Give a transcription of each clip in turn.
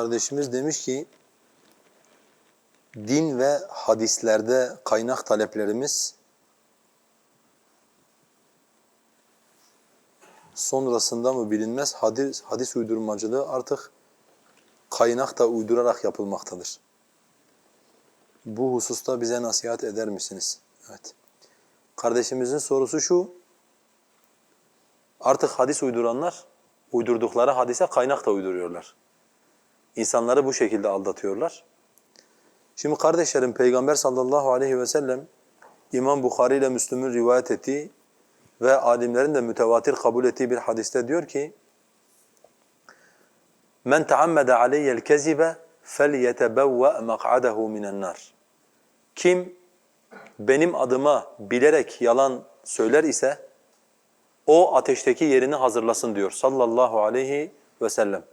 Kardeşimiz demiş ki din ve hadislerde kaynak taleplerimiz sonrasında mı bilinmez hadis, hadis uydurmacılığı artık kaynak da uydurarak yapılmaktadır. Bu hususta bize nasihat eder misiniz? Evet. Kardeşimizin sorusu şu. Artık hadis uyduranlar uydurdukları hadise kaynak da uyduruyorlar. İnsanları bu şekilde aldatıyorlar. Şimdi kardeşlerim Peygamber sallallahu aleyhi ve sellem İmam Bukhari ile Müslüm'ün rivayet ettiği ve alimlerin de mütevatir kabul ettiği bir hadiste diyor ki Men taammede aleyyel kezibe felyetebevve mak'adahu minen nar. Kim benim adıma bilerek yalan söyler ise o ateşteki yerini hazırlasın diyor sallallahu aleyhi ve sellem.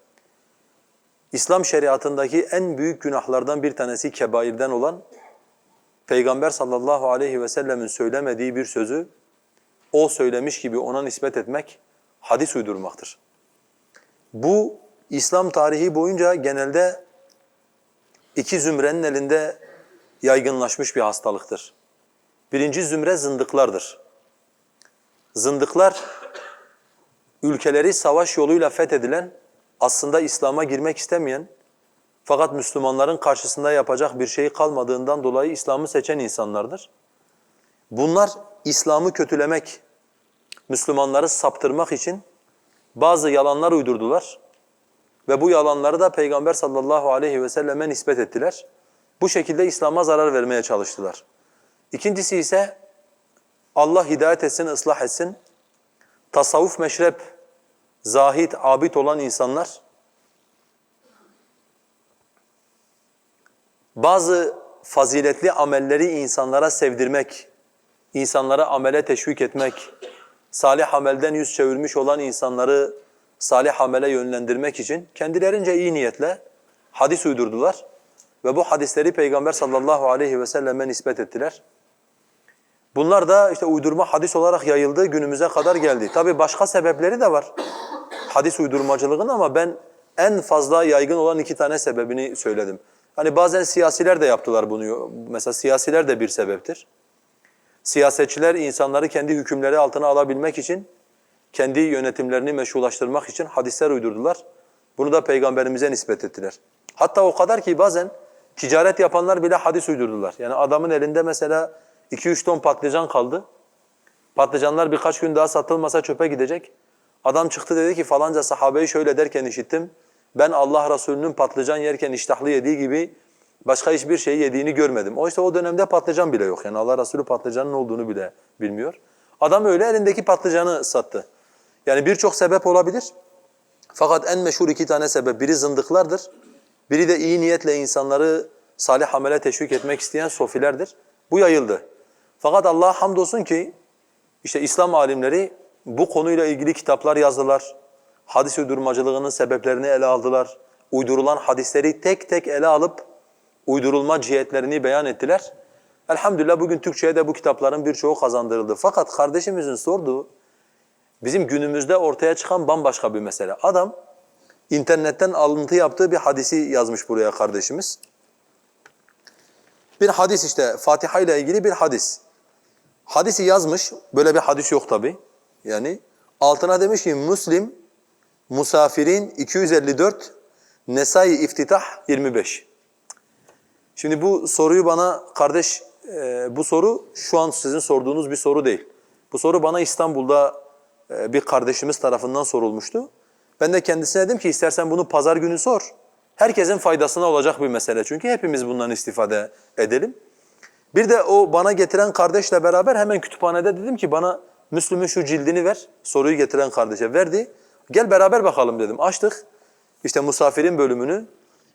İslam şeriatındaki en büyük günahlardan bir tanesi kebairden olan Peygamber sallallahu aleyhi ve sellemin söylemediği bir sözü o söylemiş gibi ona nispet etmek hadis uydurmaktır. Bu İslam tarihi boyunca genelde iki zümrenin elinde yaygınlaşmış bir hastalıktır. Birinci zümre zındıklardır. Zındıklar ülkeleri savaş yoluyla fethedilen, aslında İslam'a girmek istemeyen fakat Müslümanların karşısında yapacak bir şey kalmadığından dolayı İslam'ı seçen insanlardır. Bunlar İslam'ı kötülemek, Müslümanları saptırmak için bazı yalanlar uydurdular ve bu yalanları da Peygamber sallallahu aleyhi ve selleme nispet ettiler. Bu şekilde İslam'a zarar vermeye çalıştılar. İkincisi ise Allah hidayet etsin, ıslah etsin. Tasavvuf meşrep, zahid, abid olan insanlar bazı faziletli amelleri insanlara sevdirmek, insanlara amele teşvik etmek, salih amelden yüz çevirmiş olan insanları salih amele yönlendirmek için kendilerince iyi niyetle hadis uydurdular ve bu hadisleri Peygamber sallallahu aleyhi ve selleme nispet ettiler. Bunlar da işte uydurma hadis olarak yayıldı, günümüze kadar geldi. Tabi başka sebepleri de var hadis uydurmacılığın ama ben en fazla yaygın olan iki tane sebebini söyledim. Hani bazen siyasiler de yaptılar bunu. Mesela siyasiler de bir sebeptir. Siyasetçiler insanları kendi hükümleri altına alabilmek için, kendi yönetimlerini meşrulaştırmak için hadisler uydurdular. Bunu da peygamberimize nispet ettiler. Hatta o kadar ki bazen ticaret yapanlar bile hadis uydurdular. Yani adamın elinde mesela 2-3 ton patlıcan kaldı. Patlıcanlar birkaç gün daha satılmasa çöpe gidecek. Adam çıktı dedi ki falanca sahabeyi şöyle derken işittim. Ben Allah Resulü'nün patlıcan yerken iştahlı yediği gibi başka hiçbir şey yediğini görmedim. Oysa o dönemde patlıcan bile yok. Yani Allah Resulü patlıcanın olduğunu bile bilmiyor. Adam öyle elindeki patlıcanı sattı. Yani birçok sebep olabilir. Fakat en meşhur iki tane sebep. Biri zındıklardır. Biri de iyi niyetle insanları salih amele teşvik etmek isteyen sofilerdir. Bu yayıldı. Fakat Allah'a hamdolsun ki işte İslam alimleri bu konuyla ilgili kitaplar yazdılar. Hadis uydurmacılığının sebeplerini ele aldılar. Uydurulan hadisleri tek tek ele alıp uydurulma cihetlerini beyan ettiler. Elhamdülillah bugün Türkçe'ye de bu kitapların birçoğu kazandırıldı. Fakat kardeşimizin sorduğu bizim günümüzde ortaya çıkan bambaşka bir mesele. Adam internetten alıntı yaptığı bir hadisi yazmış buraya kardeşimiz. Bir hadis işte Fatiha ile ilgili bir hadis. Hadisi yazmış. Böyle bir hadis yok tabi. Yani altına demiş ki Müslim Musafirin 254 Nesai İftitah 25. Şimdi bu soruyu bana kardeş e, bu soru şu an sizin sorduğunuz bir soru değil. Bu soru bana İstanbul'da e, bir kardeşimiz tarafından sorulmuştu. Ben de kendisine dedim ki istersen bunu pazar günü sor. Herkesin faydasına olacak bir mesele çünkü hepimiz bundan istifade edelim. Bir de o bana getiren kardeşle beraber hemen kütüphanede dedim ki bana Müslüm'ün şu cildini ver. Soruyu getiren kardeşe verdi. Gel beraber bakalım dedim. Açtık. İşte musafirin bölümünü.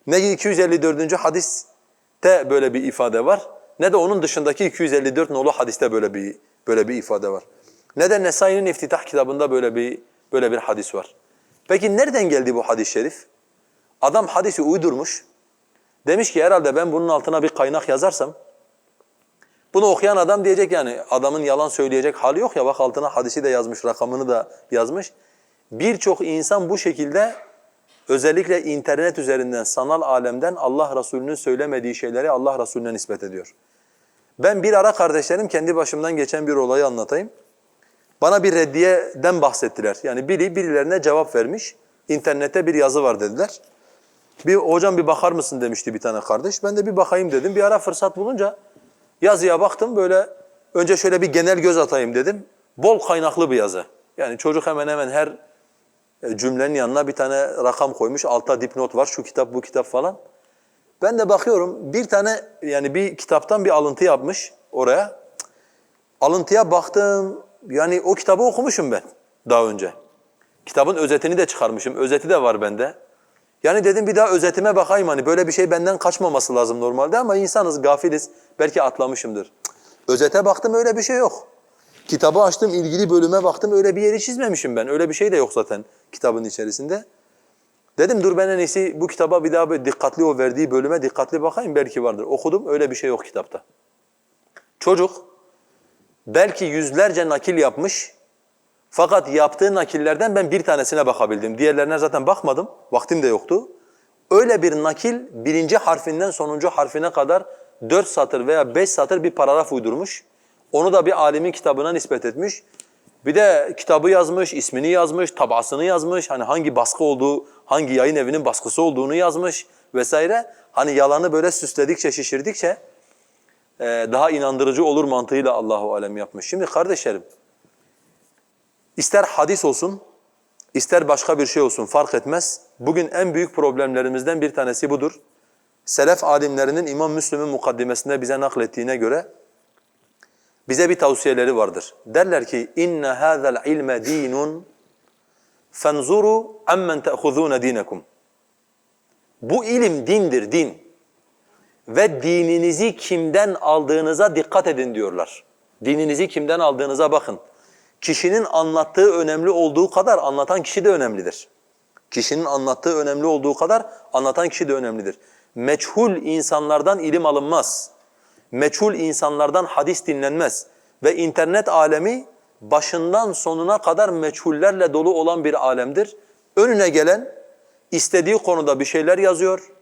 Ne 254. hadiste böyle bir ifade var. Ne de onun dışındaki 254 nolu hadiste böyle bir böyle bir ifade var. Ne de Nesai'nin iftitah kitabında böyle bir böyle bir hadis var. Peki nereden geldi bu hadis-i şerif? Adam hadisi uydurmuş. Demiş ki herhalde ben bunun altına bir kaynak yazarsam bunu okuyan adam diyecek yani adamın yalan söyleyecek hali yok ya bak altına hadisi de yazmış, rakamını da yazmış. Birçok insan bu şekilde özellikle internet üzerinden, sanal alemden Allah Resulü'nün söylemediği şeyleri Allah Resulüne nispet ediyor. Ben bir ara kardeşlerim kendi başımdan geçen bir olayı anlatayım. Bana bir reddiyeden bahsettiler. Yani biri birilerine cevap vermiş. İnternette bir yazı var dediler. Bir hocam bir bakar mısın demişti bir tane kardeş. Ben de bir bakayım dedim. Bir ara fırsat bulunca yazıya baktım böyle önce şöyle bir genel göz atayım dedim. Bol kaynaklı bir yazı. Yani çocuk hemen hemen her e, cümlenin yanına bir tane rakam koymuş. Altta dipnot var. Şu kitap, bu kitap falan. Ben de bakıyorum bir tane yani bir kitaptan bir alıntı yapmış oraya. Alıntıya baktım. Yani o kitabı okumuşum ben daha önce. Kitabın özetini de çıkarmışım. Özeti de var bende. Yani dedim bir daha özetime bakayım hani böyle bir şey benden kaçmaması lazım normalde ama insanız, gafiliz. Belki atlamışımdır. Özete baktım öyle bir şey yok. Kitabı açtım, ilgili bölüme baktım öyle bir yeri çizmemişim ben. Öyle bir şey de yok zaten kitabın içerisinde. Dedim dur ben en iyisi bu kitaba bir daha böyle dikkatli o verdiği bölüme dikkatli bakayım belki vardır. Okudum öyle bir şey yok kitapta. Çocuk belki yüzlerce nakil yapmış fakat yaptığı nakillerden ben bir tanesine bakabildim. Diğerlerine zaten bakmadım, vaktim de yoktu. Öyle bir nakil birinci harfinden sonuncu harfine kadar dört satır veya beş satır bir paragraf uydurmuş. Onu da bir alimin kitabına nispet etmiş. Bir de kitabı yazmış, ismini yazmış, tabasını yazmış. Hani hangi baskı olduğu, hangi yayın evinin baskısı olduğunu yazmış vesaire. Hani yalanı böyle süsledikçe, şişirdikçe e, daha inandırıcı olur mantığıyla Allahu alem yapmış. Şimdi kardeşlerim, ister hadis olsun, ister başka bir şey olsun fark etmez. Bugün en büyük problemlerimizden bir tanesi budur. Selef alimlerinin İmam Müslim'in mukaddimesinde bize naklettiğine göre bize bir tavsiyeleri vardır. Derler ki inne hadzal ilme dinun fenzuru ammen ta'khuzun dinakum. Bu ilim dindir, din. Ve dininizi kimden aldığınıza dikkat edin diyorlar. Dininizi kimden aldığınıza bakın. Kişinin anlattığı önemli olduğu kadar anlatan kişi de önemlidir. Kişinin anlattığı önemli olduğu kadar anlatan kişi de önemlidir. Meçhul insanlardan ilim alınmaz. Meçhul insanlardan hadis dinlenmez. Ve internet alemi başından sonuna kadar meçhullerle dolu olan bir alemdir. Önüne gelen istediği konuda bir şeyler yazıyor,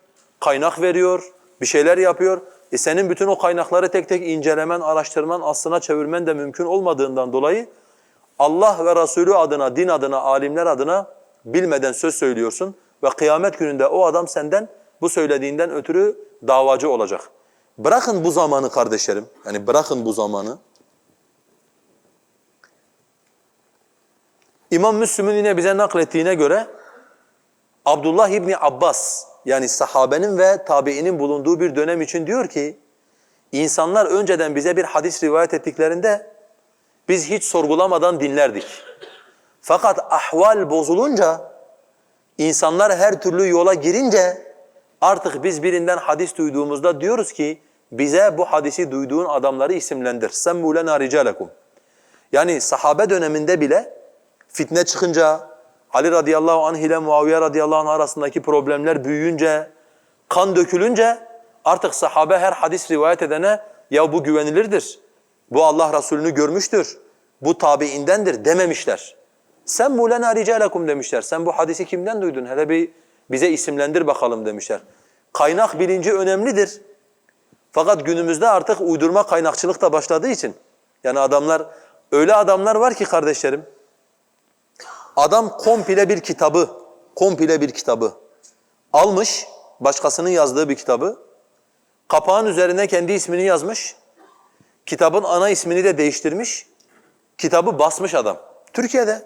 kaynak veriyor, bir şeyler yapıyor. E senin bütün o kaynakları tek tek incelemen, araştırman, aslına çevirmen de mümkün olmadığından dolayı Allah ve Resulü adına, din adına, alimler adına bilmeden söz söylüyorsun ve kıyamet gününde o adam senden bu söylediğinden ötürü davacı olacak. Bırakın bu zamanı kardeşlerim, yani bırakın bu zamanı. İmam Müslim'in yine bize naklettiğine göre Abdullah İbni Abbas yani sahabenin ve tabiinin bulunduğu bir dönem için diyor ki insanlar önceden bize bir hadis rivayet ettiklerinde biz hiç sorgulamadan dinlerdik. Fakat ahval bozulunca insanlar her türlü yola girince artık biz birinden hadis duyduğumuzda diyoruz ki bize bu hadisi duyduğun adamları isimlendir. Semmu lena ricalekum. Yani sahabe döneminde bile fitne çıkınca, Ali radıyallahu anh ile Muaviye radıyallahu anh arasındaki problemler büyüyünce, kan dökülünce artık sahabe her hadis rivayet edene ya bu güvenilirdir, bu Allah Resulü'nü görmüştür, bu tabiindendir dememişler. Sen mulena ricalekum demişler. Sen bu hadisi kimden duydun? Hele bir bize isimlendir bakalım demişler. Kaynak bilinci önemlidir. Fakat günümüzde artık uydurma kaynakçılık da başladığı için yani adamlar öyle adamlar var ki kardeşlerim Adam komple bir kitabı, komple bir kitabı almış, başkasının yazdığı bir kitabı. Kapağın üzerine kendi ismini yazmış. Kitabın ana ismini de değiştirmiş. Kitabı basmış adam. Türkiye'de.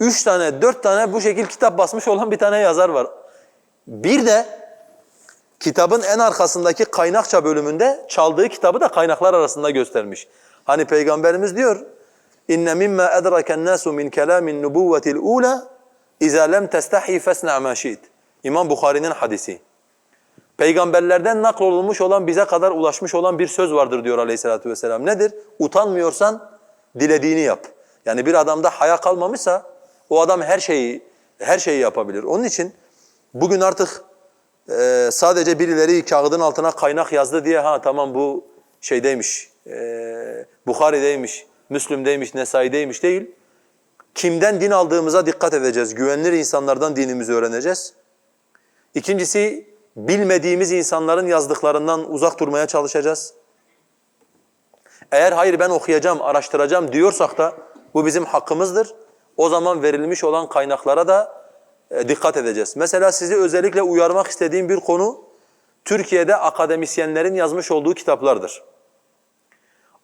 Üç tane, dört tane bu şekil kitap basmış olan bir tane yazar var. Bir de kitabın en arkasındaki kaynakça bölümünde çaldığı kitabı da kaynaklar arasında göstermiş. Hani Peygamberimiz diyor, İnne mimma edraken nasu min kelamin nubuvetil ula iza lem testahi fesna ma şi'it. İmam Bukhari'nin hadisi. Peygamberlerden naklolunmuş olan bize kadar ulaşmış olan bir söz vardır diyor Aleyhissalatu vesselam. Nedir? Utanmıyorsan dilediğini yap. Yani bir adamda haya kalmamışsa o adam her şeyi her şeyi yapabilir. Onun için bugün artık e, sadece birileri kağıdın altına kaynak yazdı diye ha tamam bu şeydeymiş, e, Bukhari'deymiş, Müslüm'deymiş, Nesai'deymiş değil. kimden din aldığımıza dikkat edeceğiz. Güvenilir insanlardan dinimizi öğreneceğiz. İkincisi, bilmediğimiz insanların yazdıklarından uzak durmaya çalışacağız. Eğer hayır ben okuyacağım, araştıracağım diyorsak da bu bizim hakkımızdır. O zaman verilmiş olan kaynaklara da e, dikkat edeceğiz. Mesela sizi özellikle uyarmak istediğim bir konu Türkiye'de akademisyenlerin yazmış olduğu kitaplardır.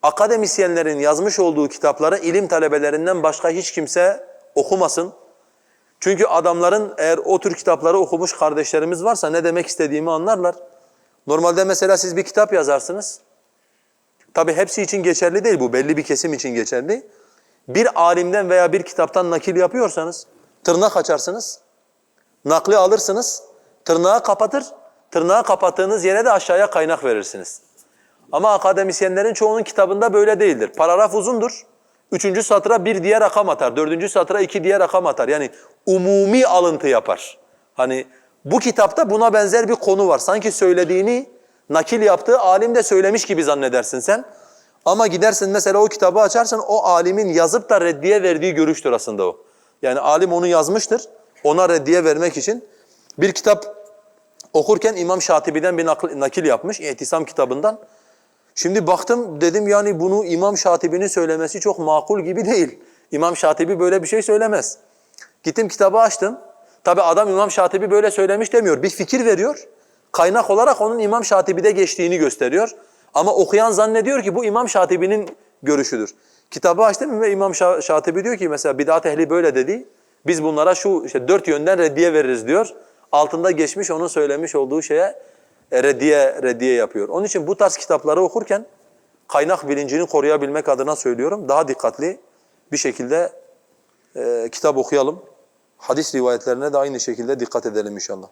Akademisyenlerin yazmış olduğu kitapları ilim talebelerinden başka hiç kimse okumasın. Çünkü adamların eğer o tür kitapları okumuş kardeşlerimiz varsa ne demek istediğimi anlarlar. Normalde mesela siz bir kitap yazarsınız. Tabi hepsi için geçerli değil bu, belli bir kesim için geçerli. Bir alimden veya bir kitaptan nakil yapıyorsanız tırnak açarsınız, nakli alırsınız, tırnağı kapatır, tırnağı kapattığınız yere de aşağıya kaynak verirsiniz. Ama akademisyenlerin çoğunun kitabında böyle değildir. Paragraf uzundur. Üçüncü satıra bir diğer rakam atar. Dördüncü satıra iki diğer rakam atar. Yani umumi alıntı yapar. Hani bu kitapta buna benzer bir konu var. Sanki söylediğini nakil yaptığı alim de söylemiş gibi zannedersin sen. Ama gidersin mesela o kitabı açarsan o alimin yazıp da reddiye verdiği görüştür aslında o. Yani alim onu yazmıştır. Ona reddiye vermek için bir kitap okurken İmam Şatibi'den bir nakil yapmış İhtisam kitabından. Şimdi baktım dedim yani bunu İmam Şatibi'nin söylemesi çok makul gibi değil. İmam Şatibi böyle bir şey söylemez. Gittim kitabı açtım. Tabi adam İmam Şatibi böyle söylemiş demiyor. Bir fikir veriyor. Kaynak olarak onun İmam Şatibi'de geçtiğini gösteriyor. Ama okuyan zannediyor ki bu İmam Şatibi'nin görüşüdür. Kitabı açtım ve İmam Şa- Şatibi diyor ki mesela bid'at ehli böyle dedi. Biz bunlara şu işte dört yönden reddiye veririz diyor. Altında geçmiş onun söylemiş olduğu şeye e, reddiye reddiye yapıyor. Onun için bu tarz kitapları okurken kaynak bilincini koruyabilmek adına söylüyorum. Daha dikkatli bir şekilde e, kitap okuyalım. Hadis rivayetlerine de aynı şekilde dikkat edelim inşallah.